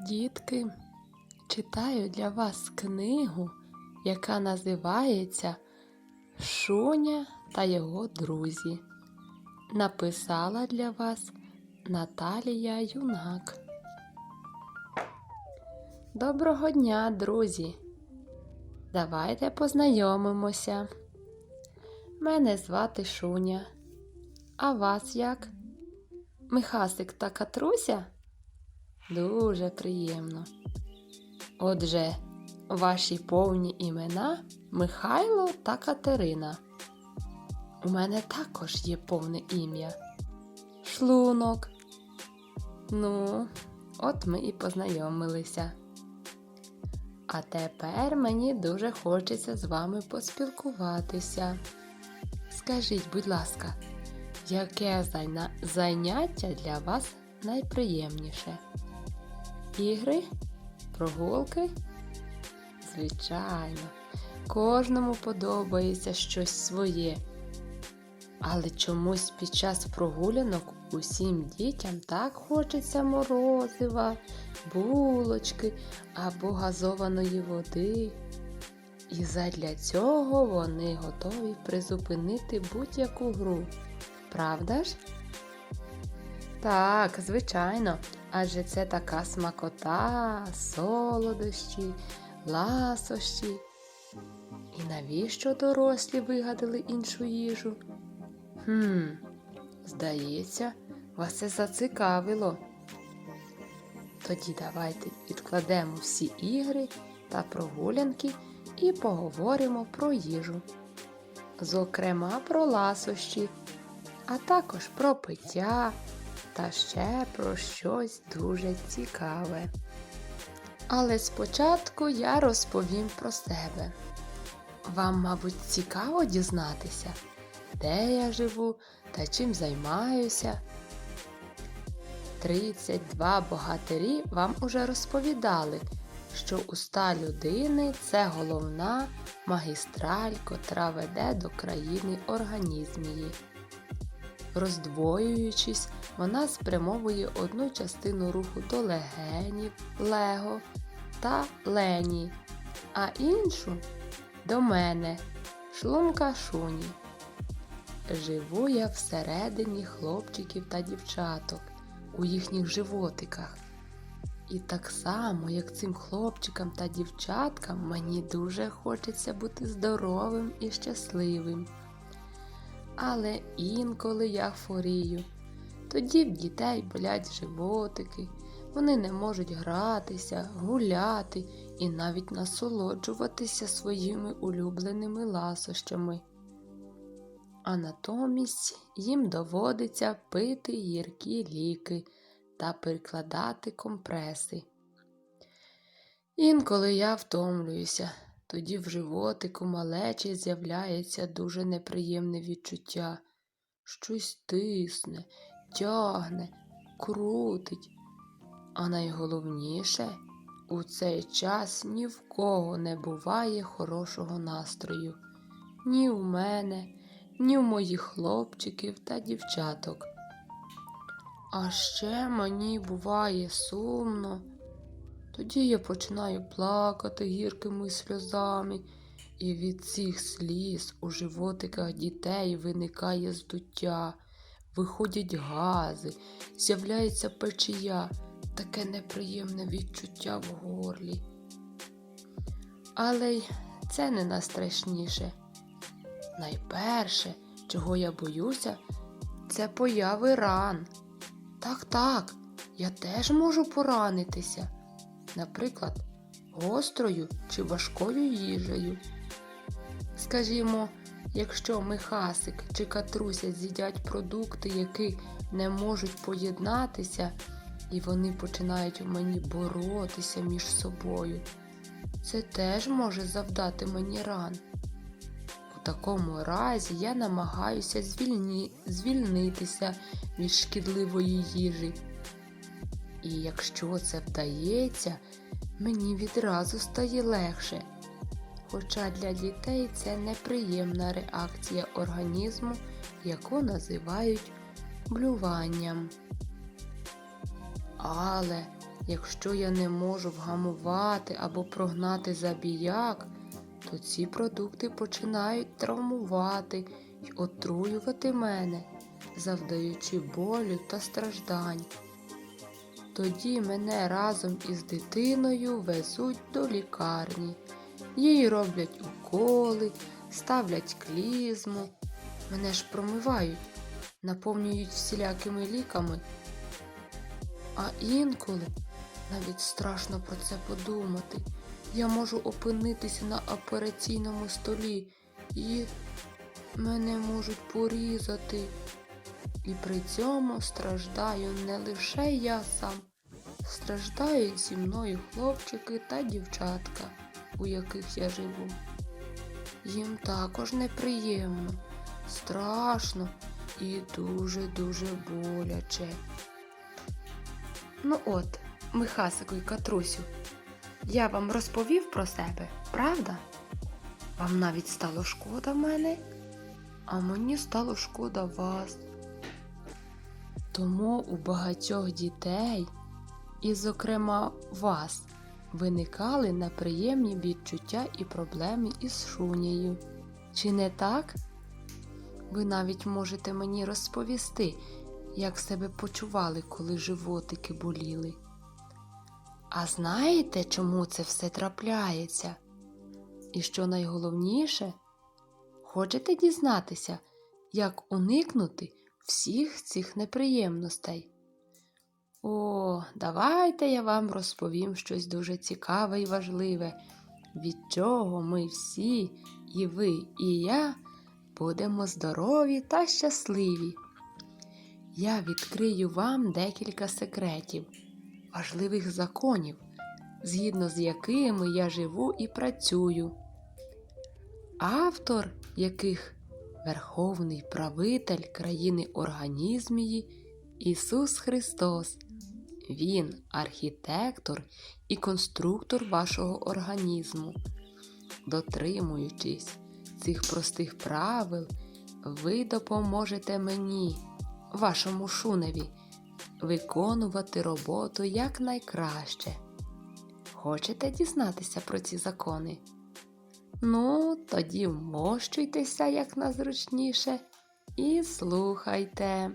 Дітки, читаю для вас книгу, яка називається Шуня та його друзі. Написала для вас Наталія Юнак. Доброго дня, друзі! Давайте познайомимося. Мене звати Шуня. А вас як? Михасик та Катруся? Дуже приємно. Отже, ваші повні імена Михайло та Катерина. У мене також є повне ім'я. Шлунок. Ну, от ми і познайомилися. А тепер мені дуже хочеться з вами поспілкуватися. Скажіть, будь ласка, яке заняття для вас найприємніше? Ігри? Прогулки? Звичайно, кожному подобається щось своє. Але чомусь під час прогулянок усім дітям так хочеться морозива, булочки або газованої води. І задля цього вони готові призупинити будь-яку гру. Правда ж? Так, звичайно, адже це така смакота, солодощі, ласощі. І навіщо дорослі вигадали іншу їжу? Хм, здається, вас це зацікавило. Тоді давайте відкладемо всі ігри та прогулянки і поговоримо про їжу. Зокрема, про ласощі, а також про пиття та ще про щось дуже цікаве. Але спочатку я розповім про себе. Вам, мабуть, цікаво дізнатися, де я живу та чим займаюся. 32 богатирі вам уже розповідали, що уста людини це головна магістраль, котра веде до країни організм її. Роздвоюючись, вона спрямовує одну частину руху до легенів, лего та лені, а іншу до мене, шлунка шуні. Живу я всередині хлопчиків та дівчаток у їхніх животиках. І так само, як цим хлопчикам та дівчаткам, мені дуже хочеться бути здоровим і щасливим. Але інколи я хворію. Тоді в дітей болять животики, вони не можуть гратися, гуляти і навіть насолоджуватися своїми улюбленими ласощами. А натомість їм доводиться пити гіркі ліки та прикладати компреси. Інколи я втомлююся, тоді в животику малечі з'являється дуже неприємне відчуття. Щось тисне, тягне, крутить. А найголовніше, у цей час ні в кого не буває хорошого настрою. Ні у мене, ні у моїх хлопчиків та дівчаток. А ще мені буває сумно. Тоді я починаю плакати гіркими сльозами, і від цих сліз у животиках дітей виникає здуття, виходять гази, з'являється печія, таке неприємне відчуття в горлі. Але й це не найстрашніше. Найперше, чого я боюся, це появи ран. Так, так, я теж можу поранитися, наприклад, гострою чи важкою їжею. Скажімо, якщо Михасик чи Катруся з'їдять продукти, які не можуть поєднатися, і вони починають у мені боротися між собою, це теж може завдати мені ран. У такому разі я намагаюся звільні... звільнитися від шкідливої їжі. І якщо це вдається, мені відразу стає легше. Хоча для дітей це неприємна реакція організму, яку називають блюванням. Але Якщо я не можу вгамувати або прогнати забіяк, то ці продукти починають травмувати й отруювати мене, завдаючи болю та страждань. Тоді мене разом із дитиною везуть до лікарні. Їй роблять уколи, ставлять клізму. Мене ж промивають, наповнюють всілякими ліками. А інколи навіть страшно про це подумати. Я можу опинитися на операційному столі і мене можуть порізати. І при цьому страждаю не лише я сам, страждають зі мною хлопчики та дівчатка, у яких я живу. Їм також неприємно, страшно і дуже-дуже боляче. Ну от, Михасику і Катрусю, я вам розповів про себе, правда? Вам навіть стало шкода мене, а мені стало шкода вас. Тому у багатьох дітей, і, зокрема, вас, виникали неприємні відчуття і проблеми із шунею. Чи не так? Ви навіть можете мені розповісти, як себе почували, коли животики боліли. А знаєте, чому це все трапляється? І що найголовніше, хочете дізнатися, як уникнути всіх цих неприємностей? О, давайте я вам розповім щось дуже цікаве і важливе, від чого ми всі, і ви, і я, будемо здорові та щасливі. Я відкрию вам декілька секретів, важливих законів, згідно з якими я живу і працюю. Автор яких Верховний правитель країни Організмії Ісус Христос. Він архітектор і конструктор вашого організму. Дотримуючись цих простих правил, ви допоможете мені, вашому шуневі, виконувати роботу якнайкраще. Хочете дізнатися про ці закони? Ну, тоді вмощуйтеся як назручніше і слухайте.